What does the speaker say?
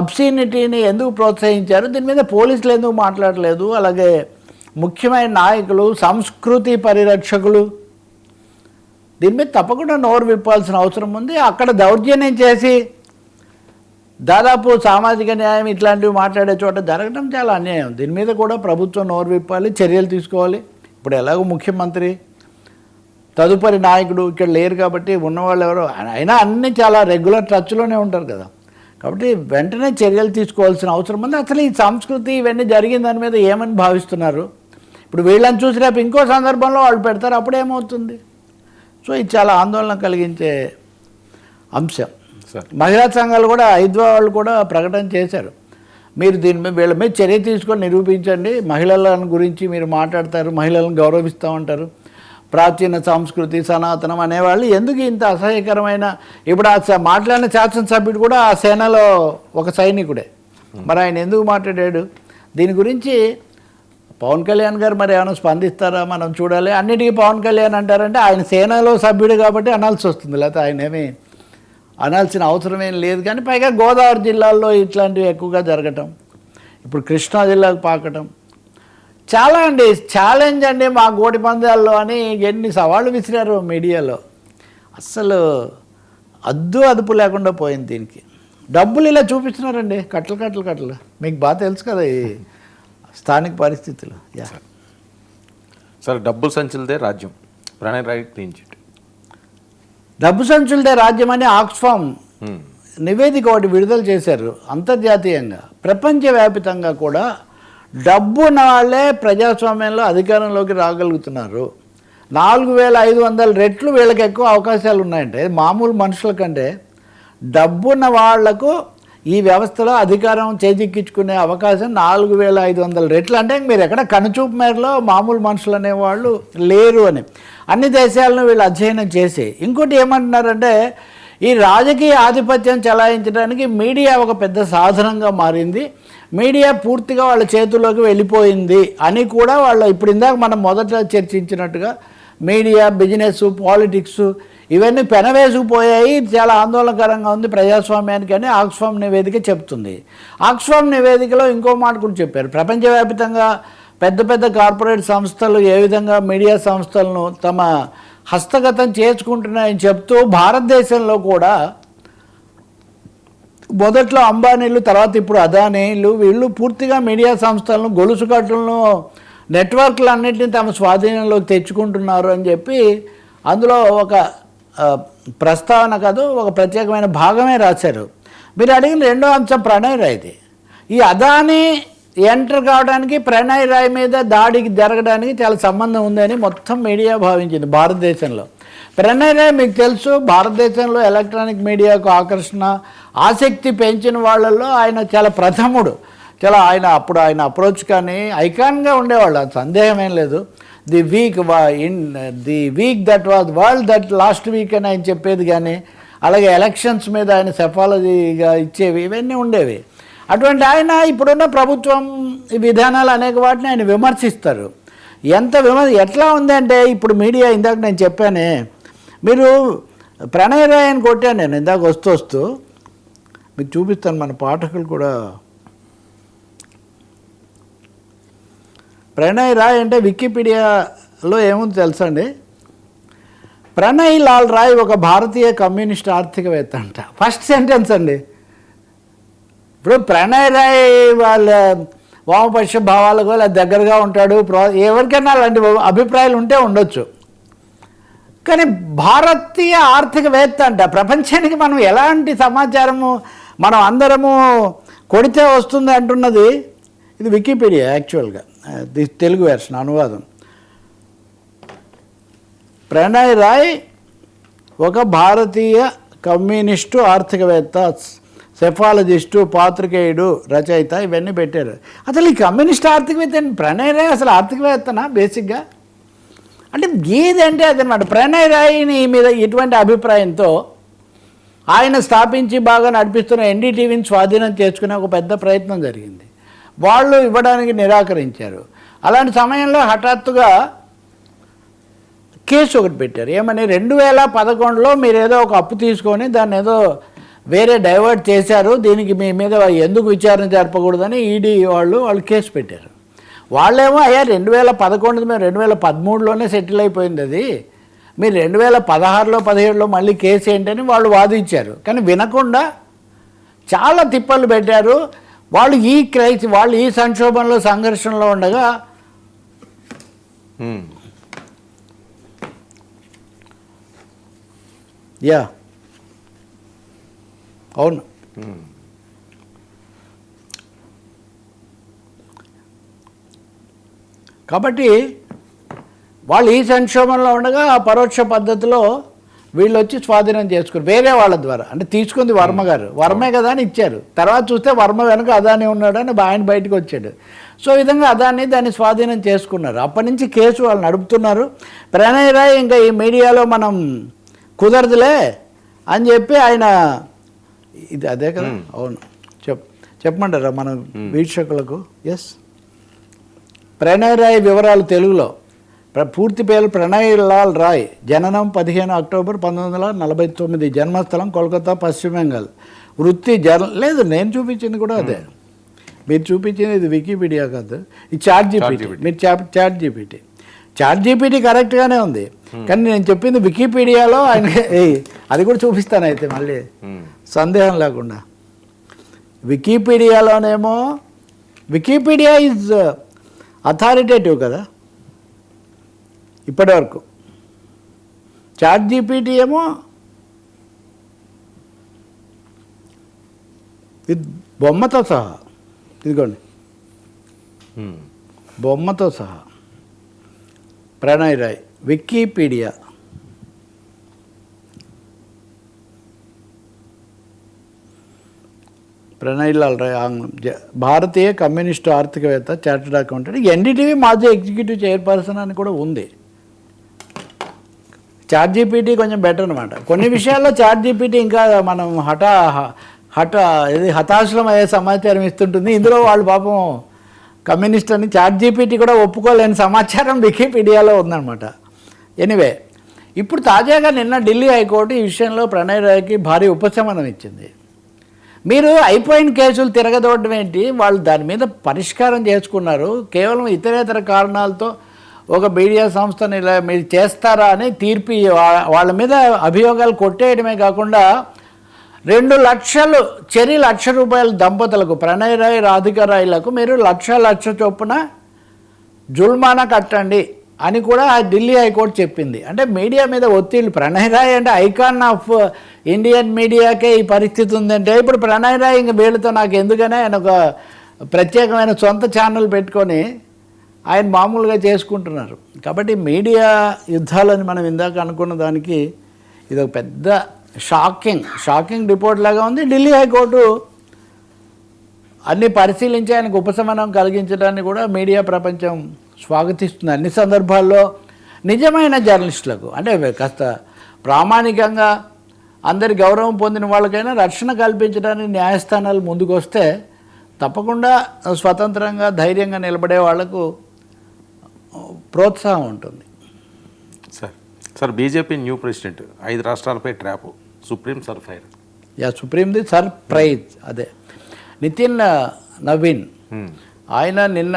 అబ్సీనిటీని ఎందుకు ప్రోత్సహించారు? దీని మీద పోలీసులు ఎందుకు మాట్లాడలేదు? అలాగే ముఖ్యమైన నాయకులు సంస్కృతి పరిరక్షకులు. దీని మీద తప్పకుండా నోరు విప్పాల్సిన అవసరం ఉంది. అక్కడ దౌర్జన్యం చేసి దాదాపు సామాజిక న్యాయం ఇట్లాంటివి మాట్లాడే చోట జరగడం చాలా అన్యాయం. దీని మీద కూడా ప్రభుత్వం నోరు విప్పాలి చర్యలు తీసుకోవాలి. ఇప్పుడు ఎలాగో ముఖ్యమంత్రి తదుపరి నాయకుడు ఇక్కడ లేరు కాబట్టి ఉన్నవాళ్ళు ఎవరో అయినా అన్నీ చాలా రెగ్యులర్ టచ్లోనే ఉంటారు కదా. కాబట్టి వెంటనే చర్యలు తీసుకోవాల్సిన అవసరం ఉంది. అసలు ఈ సంస్కృతి ఇవన్నీ జరిగిన దాని మీద ఏమని భావిస్తున్నారు? ఇప్పుడు వీళ్ళని చూసి రేపు ఇంకో సందర్భంలో వాళ్ళు పెడతారు అప్పుడు ఏమవుతుంది? సో ఇది చాలా ఆందోళన కలిగించే అంశం. మహిళా సంఘాలు కూడా హైద్వా వాళ్ళు కూడా ప్రకటన చేశారు. మీరు దీని మీద వీళ్ళ మీద చర్య తీసుకొని నిరూపించండి. మహిళల గురించి మీరు మాట్లాడతారు మహిళలను గౌరవిస్తూ ఉంటారు ప్రాచీన సంస్కృతి సనాతనం అనేవాళ్ళు ఎందుకు ఇంత అసహ్యకరమైన ఇప్పుడు ఆ మాట్లాడిన శాసనసభ్యుడు కూడా ఆ సేనలో ఒక సైనికుడే. మరి ఆయన ఎందుకు మాట్లాడాడు? దీని గురించి పవన్ కళ్యాణ్ గారు మరి ఏమైనా స్పందిస్తారా? మనం చూడాలి. అన్నిటికీ పవన్ కళ్యాణ్ అంటారంటే ఆయన సేనలో సభ్యుడు కాబట్టి అనాల్సి వస్తుంది. లేకపోతే ఆయన ఏమీ అనాల్సిన అవసరం ఏం లేదు. కానీ పైగా గోదావరి జిల్లాల్లో ఇట్లాంటివి ఎక్కువగా జరగటం ఇప్పుడు కృష్ణా జిల్లాకు పాకటం చాలా అండి ఛాలెంజ్ అండి మా గోటి పందాల్లో అని ఎన్ని సవాళ్ళు విసిరారు మీడియాలో. అస్సలు అద్దు అదుపు లేకుండా పోయింది దీనికి. డబ్బులు ఇలా చూపిస్తున్నారండి కట్టలు కట్టలు కట్టలు. మీకు బాగా తెలుసు కదా ఈ స్థానిక పరిస్థితులు. సార్ డబ్బులు సంచులదే రాజ్యం. Pranay Roy clean chit. డబ్బు సంచులదే రాజ్యం అని ఆక్స్ఫామ్ నివేదిక ఒకటి విడుదల చేశారు అంతర్జాతీయంగా. ప్రపంచవ్యాపితంగా కూడా డబ్బు ఉన్న వాళ్ళే ప్రజాస్వామ్యంలో అధికారంలోకి రాగలుగుతున్నారు. నాలుగు వేల ఐదు వందల రెట్లు వీళ్ళకి ఎక్కువ అవకాశాలు ఉన్నాయంటే మామూలు మనుషుల కంటే డబ్బున్న వాళ్ళకు ఈ వ్యవస్థలో అధికారం చేజిక్కించుకునే అవకాశం నాలుగు వేల ఐదు వందల రెట్లు. అంటే మీరు ఎక్కడ కనుచూపు మేరలో మామూలు మనుషులు అనేవాళ్ళు లేరు అని. అన్ని దేశాలను వీళ్ళు అధ్యయనం చేసి ఇంకోటి ఏమంటున్నారంటే ఈ రాజకీయ ఆధిపత్యం చెలాయించడానికి మీడియా ఒక పెద్ద సాధనంగా మారింది. మీడియా పూర్తిగా వాళ్ళ చేతుల్లోకి వెళ్ళిపోయింది అని కూడా వాళ్ళు ఇప్పుడు ఇందాక మనం మొదట చర్చించినట్టుగా మీడియా బిజినెస్ పాలిటిక్స్ ఇవన్నీ పెనవేసుకుపోయాయి. చాలా ఆందోళనకరంగా ఉంది ప్రజాస్వామ్యానికి అని ఆక్స్ఫామ్ నివేదిక చెప్తుంది. ఆక్స్ఫామ్ నివేదికలో ఇంకో మాట కూడా చెప్పారు. ప్రపంచవ్యాప్తంగా పెద్ద పెద్ద కార్పొరేట్ సంస్థలు ఏ విధంగా మీడియా సంస్థలను తమ హస్తగతం చేసుకుంటున్నాయని చెప్తూ భారతదేశంలో కూడా మొదట్లో అంబానీలు తర్వాత ఇప్పుడు అదానీలు వీళ్ళు పూర్తిగా మీడియా సంస్థలను గొలుసుకట్టులను నెట్వర్క్లు అన్నింటినీ తమ స్వాధీనంలోకి తెచ్చుకుంటున్నారు అని చెప్పి అందులో ఒక ప్రస్తావన కాదు ఒక ప్రత్యేకమైన భాగమే రాశారు. మీరు అడిగిన రెండో అంశం ప్రణయ్ ఈ అదానీ ఎంటర్ కావడానికి ప్రణయ్ రాయ్ మీద దాడికి జరగడానికి చాలా సంబంధం ఉందని మొత్తం మీడియా భావించింది భారతదేశంలో. ప్రణయ్ రాయ్ మీకు తెలుసు భారతదేశంలో ఎలక్ట్రానిక్ మీడియాకు ఆకర్షణ ఆసక్తి పెంచిన వాళ్ళల్లో ఆయన చాలా ప్రథముడు. చాలా ఆయన అప్పుడు ఆయన అప్రోచ్ కానీ ఐకాన్గా ఉండేవాళ్ళు అది సందేహం ఏం లేదు. The week was in the week that was world that last week అని ఆయన చెప్పేది కానీ అలాగే ఎలక్షన్స్ మీద ఆయన సెఫాలజీగా ఇచ్చేవి ఇవన్నీ ఉండేవి. అటువంటి ఆయన ఇప్పుడున్న ప్రభుత్వం ఈ విధానాలు అనేక వాటిని ఆయన విమర్శిస్తారు. ఎంత విమర్శ ఎట్లా ఉందంటే ఇప్పుడు మీడియా ఇందాక నేను చెప్పానే మీరు ప్రణయ్ రాయ్ అని కొట్టాను నేను ఇందాక వస్తూ వస్తూ. మీకు చూపిస్తాను మన పాఠకులు కూడా. ప్రణయ్ రాయ్ అంటే వికీపీడియాలో ఏముంది తెలుసా అండి? ప్రణయ్ లాల్ రాయ్ ఒక భారతీయ కమ్యూనిస్ట్ ఆర్థికవేత్త అంట. ఫస్ట్ సెంటెన్స్ అండి. ఇప్పుడు ప్రణయ్ రాయ్ వాళ్ళ వామపక్ష భావాలకు వాళ్ళ దగ్గరగా ఉంటాడు. ప్రో ఎవరికైనా అలాంటి అభిప్రాయాలు ఉంటే ఉండొచ్చు. కానీ భారతీయ ఆర్థికవేత్త అంట ప్రపంచానికి మనం ఎలాంటి సమాచారము మనం అందరము కొడితే వస్తుంది అంటున్నది ఇది వికీపీడియా యాక్చువల్గా. ది తెలుగు వెర్షన్ అనువాదం. ప్రణయ్ రాయ్ ఒక భారతీయ కమ్యూనిస్టు ఆర్థికవేత్త. సెఫాలజిస్టు పాత్రికేయుడు రచయిత ఇవన్నీ పెట్టారు. అసలు ఈ కమ్యూనిస్ట్ ఆర్థికవేత్త ఏంటి? ప్రణయ్ రాయ్ అసలు ఆర్థికవేత్తనా బేసిక్గా? అంటే గీది అంటే అదనమాట. ప్రణయ్ రాయిని మీద ఇటువంటి అభిప్రాయంతో ఆయన స్థాపించి బాగా నడిపిస్తున్న ఎన్డీటీవీని స్వాధీనం చేసుకునే ఒక పెద్ద ప్రయత్నం జరిగింది. వాళ్ళు ఇవ్వడానికి నిరాకరించారు. అలాంటి సమయంలో హఠాత్తుగా కేసు ఒకటి పెట్టారు. ఏమని రెండు వేల పదకొండులో మీరు ఏదో ఒక అప్పు తీసుకొని దాన్ని ఏదో వేరే డైవర్ట్ చేశారు దీనికి మీ మీద ఎందుకు విచారణ జరపకూడదని ఈడీ వాళ్ళు వాళ్ళు కేసు పెట్టారు. వాళ్ళేమో అయ్యా రెండు వేల పదకొండు మేము రెండు వేల పదమూడులోనే సెటిల్ అయిపోయింది అది. మీరు రెండు వేల పదహారులో పదిహేడులో మళ్ళీ కేసు ఏంటని వాళ్ళు వాదించారు. కానీ వినకుండా చాలా తిప్పలు పెట్టారు. వాళ్ళు ఈ క్రైసి వాళ్ళు ఈ సంక్షోభంలో సంఘర్షణలో ఉండగా. యా. అవును. కాబట్టి వాళ్ళు ఈ సంక్షోభంలో ఉండగా ఆ పరోక్ష పద్ధతిలో వీళ్ళు వచ్చి స్వాధీనం చేసుకుని వేరే వాళ్ళ ద్వారా అంటే తీసుకుంది వర్మ గారు. వర్మే కదా అని ఇచ్చారు. తర్వాత చూస్తే వర్మ వెనుక అదాని ఉన్నాడు అని ఆయన బయటకు వచ్చాడు. సో విధంగా అదాన్ని దాన్ని స్వాధీనం చేసుకున్నారు. అప్పటి నుంచి కేసు వాళ్ళు నడుపుతున్నారు. ప్రణయ్ రాయ్ ఇంకా ఈ మీడియాలో మనం కుదరదులే అని చెప్పి ఆయన ఇది అదే కదా? అవును. చెప్ చెప్పమంటారా మన వీక్షకులకు? ఎస్ ప్రణయ్ రాయ్ వివరాలు తెలుగులో. ప్ర- పూర్తి పేరు ప్రణయ్ లాల్ రాయ్. జననం పదిహేను అక్టోబర్ పంతొమ్మిది వందల నలభై తొమ్మిది. జన్మస్థలం కోల్కతా పశ్చిమ బెంగాల్. వృత్తి జర్న లేదు నేను చూపించింది కూడా అదే. మీరు చూపించింది ఇది వికీపీడియా కాదు. ఇది చాట్ జీపీటీ. మీరు chat chat GPT. Chat GPT కరెక్ట్గానే ఉంది. కానీ నేను చెప్పింది వికీపీడియాలో ఆయన అది కూడా చూపిస్తాను అయితే మళ్ళీ. సందేహం లేకుండా. వికీపీడియాలోనేమో వికీపీడియా ఈజ్ అథారిటేటివ్ కదా ఇప్పటివరకు. చాట్ జీపీటీ ఏమో ఇది బొమ్మతో సహా ఇదిగోండి. బొమ్మతో సహా. ప్రణయ్ రాయ్ వికీపీడియా. ప్రణయ్ లాల్ రాయ్ ఆంగ్లం. భారతీయ కమ్యూనిస్టు ఆర్థికవేత్త చార్టర్డ్ అకౌంటెంట్. ఎన్డీటీవీ మాజీ ఎగ్జిక్యూటివ్ చైర్పర్సన్ అని కూడా ఉంది. చాట్ జీపీటీ కొంచెం బెటర్ అనమాట కొన్ని విషయాల్లో చాట్ జీపీటీ ఇంకా మనం హఠ హఠ ఇది హతాశలం అయ్యే సమాచారం ఇస్తుంటుంది. ఇందులో వాళ్ళు పాపం కమ్యూనిస్ట్ అని చాట్ జీపీటీ కూడా ఒప్పుకోలేని సమాచారం వికీపీడియాలో ఉందన్నమాట. ఎనివే ఇప్పుడు తాజాగా నిన్న ఢిల్లీ హైకోర్టు ఈ విషయంలో ప్రణయ్ రాయ్కి భారీ ఉపశమనం ఇచ్చింది. మీరు అయిపోయిన కేసులు తిరగదోడడం ఏంటి? వాళ్ళు దాని మీద పరిష్కారం చేసుకున్నారు. కేవలం ఇతరేతర కారణాలతో ఒక మీడియా సంస్థని ఇలా మీరు చేస్తారా అని తీర్పు వాళ్ళ మీద అభియోగాలు కొట్టేయడమే కాకుండా రెండు లక్షలు చెరి లక్ష రూపాయల దంపతులకు ప్రణయ్ రాయ్ మీరు లక్ష లక్ష చొప్పున జుల్మానా కట్టండి. అని కూడా ఆ ఢిల్లీ హైకోర్టు చెప్పింది. అంటే మీడియా మీద ఒత్తిళ్ళు ప్రణయ్ రాయ్ అంటే ఐకాన్ ఆఫ్ ఇండియన్ మీడియాకే ఈ పరిస్థితి ఉందంటే ఇప్పుడు ప్రణయ్ రాయ్ ఇంక వీళ్ళతో నాకు ఎందుకనే ఆయన ఒక ప్రత్యేకమైన సొంత ఛానల్ పెట్టుకొని ఆయన మామూలుగా చేసుకుంటున్నారు. కాబట్టి మీడియా యుద్ధాలని మనం ఇందాక అనుకున్న దానికి ఇది ఒక పెద్ద షాకింగ్ షాకింగ్ రిపోర్ట్ లాగా ఉంది. ఢిల్లీ హైకోర్టు అన్నీ పరిశీలించి ఆయనకు ఉపశమనం కలిగించడాన్ని కూడా మీడియా ప్రపంచం స్వాగతిస్తుంది. అన్ని సందర్భాల్లో నిజమైన జర్నలిస్టులకు అంటే కాస్త ప్రామాణికంగా అందరి గౌరవం పొందిన వాళ్ళకైనా రక్షణ కల్పించడానికి న్యాయస్థానాలు ముందుకు వస్తే తప్పకుండా స్వతంత్రంగా ధైర్యంగా నిలబడే వాళ్ళకు ప్రోత్సాహం ఉంటుంది. Sir sir BJP new president ఐదు రాష్ట్రాలపై ట్రాప్ సుప్రీం సర్ఫైర్ యా సుప్రీంది సర్ప్రైజ్ అదే. నితిన్ నవీన్. ఆయన నిన్న